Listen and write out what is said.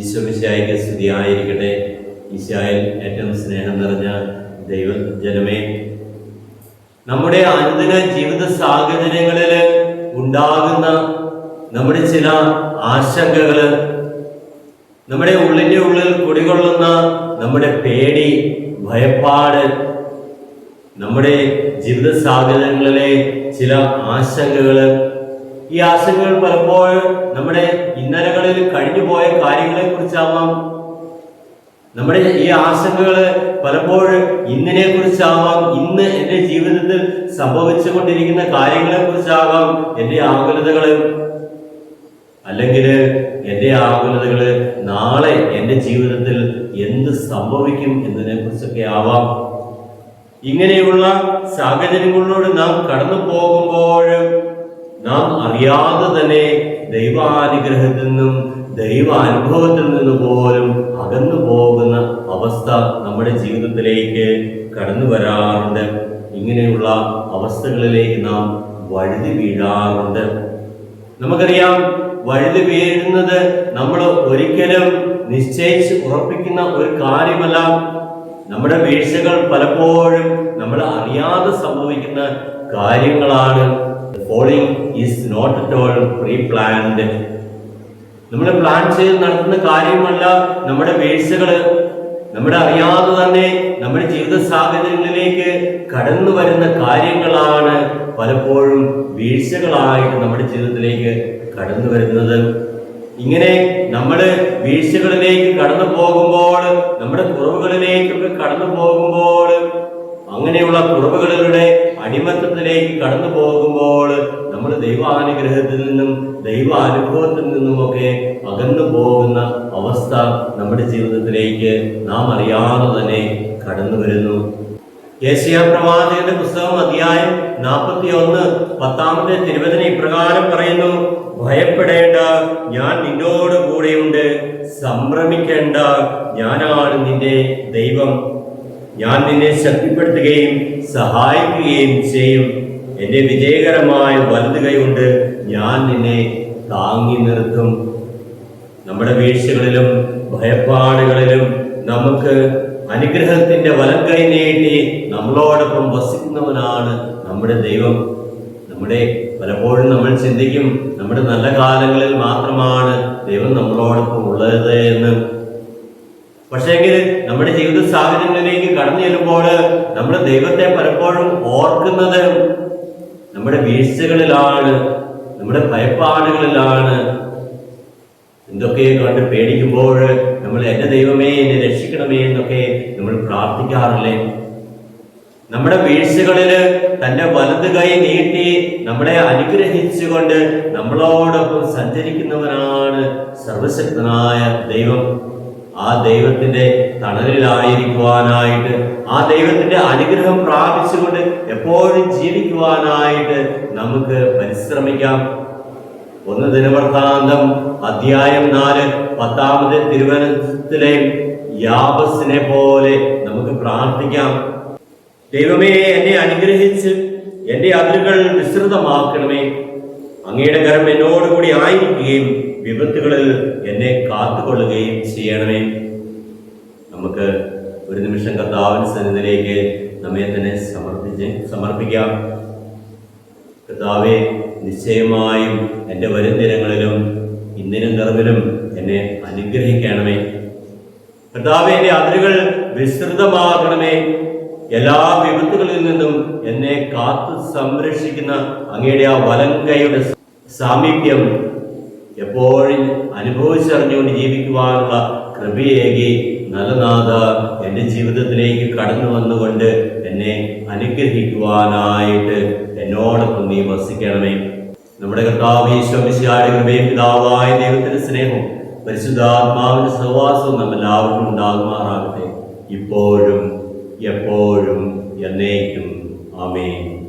ഈശായിക്ക് സ്തുതിയായിരിക്കട്ടെ. ഈശായിൽ ഏറ്റവും സ്നേഹം നിറഞ്ഞ ദൈവ ജനമേ. നമ്മുടെ അനുദിന ജീവിത സാഹചര്യങ്ങളിൽ ഉണ്ടാകുന്ന നമ്മുടെ ചില ആശങ്കകൾ നമ്മുടെ ഉള്ളിന്റെ ഉള്ളിൽ കുടികൊള്ളുന്ന നമ്മുടെ പേടി ഭയപ്പാട് നമ്മുടെ ജീവിത സാഹചര്യങ്ങളിലെ ചില ആശങ്കകൾ ഈ ആശങ്കകൾ പലപ്പോഴും നമ്മുടെ ഇന്നലകളിൽ കഴിഞ്ഞുപോയ കാര്യങ്ങളെ കുറിച്ചാവാം നമ്മുടെ ഈ ആശങ്കകൾ പലപ്പോഴും ഇന്നിനെ കുറിച്ചാവാം ഇന്ന് എന്റെ ജീവിതത്തിൽ സംഭവിച്ചു കൊണ്ടിരിക്കുന്ന കാര്യങ്ങളെ കുറിച്ചാവാം എന്റെ ആകുലതകൾ അല്ലെങ്കിൽ എന്റെ ആകുലതകൾ നാളെ എന്റെ ജീവിതത്തിൽ എന്ത് സംഭവിക്കും എന്നതിനെ കുറിച്ചൊക്കെ ആവാം. ഇങ്ങനെയുള്ള സാഹചര്യങ്ങളിലൂടെ നാം കടന്നു പോകുമ്പോൾ നാം അറിയാതെ തന്നെ ദൈവാനുഗ്രഹത്തിൽ നിന്നും ദൈവ അനുഭവത്തിൽ നിന്ന് പോലും അകന്നു പോകുന്ന അവസ്ഥ നമ്മുടെ ജീവിതത്തിലേക്ക് കടന്നു വരാറുണ്ട്. ഇങ്ങനെയുള്ള അവസ്ഥകളിലേക്ക് നാം വഴുതി വീഴാറുണ്ട്. നമുക്കറിയാം വഴുതി വീഴുന്നത് നമ്മൾ ഒരിക്കലും നിശ്ചയിച്ച് ഉറപ്പിക്കുന്ന ഒരു കാര്യമല്ല. നമ്മുടെ വീഴ്ചകൾ പലപ്പോഴും നമ്മൾ അറിയാതെ സംഭവിക്കുന്ന കാര്യങ്ങളാണ്. Falling is not at all pre planned നമ്മൾ പ്ലാൻ ചെയ്ത് നടത്തുന്ന കാര്യമല്ല നമ്മുടെ വീഴ്ചകൾ നമ്മുടെ അറിയാതെ തന്നെ നമ്മുടെ ജീവിത സാഹചര്യങ്ങളിലേക്ക് കടന്നു വരുന്ന കാര്യങ്ങളാണ് പലപ്പോഴും വീഴ്ചകളായിട്ട് നമ്മുടെ ജീവിതത്തിലേക്ക് കടന്നു വരുന്നത്. ഇങ്ങനെ നമ്മൾ വീഴ്ചകളിലേക്ക് കടന്നു പോകുമ്പോൾ നമ്മുടെ കുറവുകളിലേക്കൊക്കെ കടന്നു പോകുമ്പോൾ അങ്ങനെയുള്ള കുറവുകളുടെ അടിമത്തത്തിലേക്ക് കടന്നു പോകുമ്പോൾ ദൈവാനുഗ്രഹത്തിൽ നിന്നും ദൈവ അനുഭവത്തിൽ നിന്നുമൊക്കെ അകന്നു പോകുന്ന അവസ്ഥ നമ്മുടെ ജീവിതത്തിലേക്ക് നാം അറിയാതെ തന്നെ കടന്നു വരുന്നു. യേശയ പ്രവാചകന്റെ പുസ്തകം അധ്യായം നാൽപ്പത്തി ഒന്ന് പത്താമത്തെ തിരുവചന ഇപ്രകാരം പറയുന്നു ഭയപ്പെടേണ്ട ഞാൻ നിന്നോട് കൂടെയുണ്ട്. സംഭ്രമിക്കേണ്ട ഞാനാണ് നിന്റെ ദൈവം. ഞാൻ നിന്നെ ശക്തിപ്പെടുത്തുകയും സഹായിക്കുകയും ചെയ്യും. എന്റെ വിജയകരമായ വലത് കൈകൊണ്ട് ഞാൻ നിന്നെ താങ്ങി നിർത്തും. നമ്മുടെ വീഴ്ചകളിലും ഭയപ്പാടുകളിലും നമുക്ക് അനുഗ്രഹത്തിന്റെ വലം കൈ നീട്ടി നമ്മളോടൊപ്പം വസിക്കുന്നവനാണ് നമ്മുടെ ദൈവം. നമ്മുടെ പലപ്പോഴും നമ്മൾ ചിന്തിക്കും നമ്മുടെ നല്ല കാലങ്ങളിൽ മാത്രമാണ് ദൈവം നമ്മളോടൊപ്പം ഉള്ളത് എന്ന്. പക്ഷേങ്കിൽ നമ്മുടെ ജീവിത സാഹചര്യങ്ങളിലേക്ക് കടന്നു ചെല്ലുമ്പോൾ നമ്മുടെ ദൈവത്തെ പലപ്പോഴും ഓർക്കുന്നത് നമ്മുടെ വീഴ്ചകളിലാണ് നമ്മുടെ ഭയപ്പാടുകളിലാണ്. എന്തൊക്കെ കണ്ട് പേടിക്കുമ്പോൾ നമ്മൾ എന്റെ ദൈവമേ എന്നെ രക്ഷിക്കണമേ എന്നൊക്കെ നമ്മൾ പ്രാർത്ഥിക്കാറില്ലേ? നമ്മുടെ വീഴ്ചകളിൽ തന്റെ വലത് കൈ നീട്ടി നമ്മളെ അനുഗ്രഹിച്ചുകൊണ്ട് നമ്മളോടൊപ്പം സഞ്ചരിക്കുന്നവനാണ് സർവശക്തനായ ദൈവം. ആ ദൈവത്തിന്റെ തണലിലായിരിക്കുവാനായിട്ട് ആ ദൈവത്തിന്റെ അനുഗ്രഹം പ്രാപിച്ചുകൊണ്ട് എപ്പോഴും ജീവിക്കുവാനായിട്ട് നമുക്ക് പരിശ്രമിക്കാം. ഒന്ന് ദിനവൃത്താന്തം അധ്യായം നാല് പത്താമത് തിരുവനന്തത്തിലെ യാബസിനെ പോലെ നമുക്ക് പ്രാർത്ഥിക്കാം. ദൈവമേ എന്നെ അനുഗ്രഹിച്ച് എന്റെ അതിരുകൾ വിസ്തൃതമാക്കണമേ അങ്ങയുടെ കരം എന്നോടുകൂടി ആയിരിക്കുകയും വിപത്തുകളിൽ എന്നെ കാത്തുകൊള്ളുകയും ചെയ്യണമേ. നമുക്ക് ഒരു നിമിഷം കർത്താവിൻ സന്നിധിയിലേക്ക് നമ്മെ തന്നെ സമർപ്പിച്ച് സമർപ്പിക്കാം. കർത്താവെ നിശ്ചയമായും എന്റെ വരും ദിനങ്ങളിലും ഇന്നിനും നിറവിലും എന്നെ അനുഗ്രഹിക്കണമേ. കർത്താവെ എന്റെ അതിരുകൾ വിസ്തൃതമാകണമേ എല്ലാ വിപത്തുകളിൽ നിന്നും എന്നെ കാത്തു സംരക്ഷിക്കുന്ന അങ്ങയുടെ ആ വലങ്കയുടെ സാമീപ്യം എപ്പോഴും അനുഭവിച്ചറിഞ്ഞുകൊണ്ട് ജീവിക്കുവാനുള്ള കൃപയേകി നലനാഥ എന്റെ ജീവിതത്തിലേക്ക് കടന്നു വന്നുകൊണ്ട് എന്നെ അനുഗ്രഹിക്കുവാനായിട്ട് എന്നോടൊപ്പം നീ വസിക്കണമേ. നമ്മുടെ കർത്താവ് ഈശ്വമിശായുടെ കൃപയും പിതാവായ ദൈവത്തിന്റെ സ്നേഹവും പരിശുദ്ധാത്മാവിന്റെ സഹവാസവും നമ്മെല്ലാവർക്കും ഉണ്ടാകുമാറാകട്ടെ. ഇപ്പോഴും എപ്പോഴും എന്നേക്കും. ആമേൻ.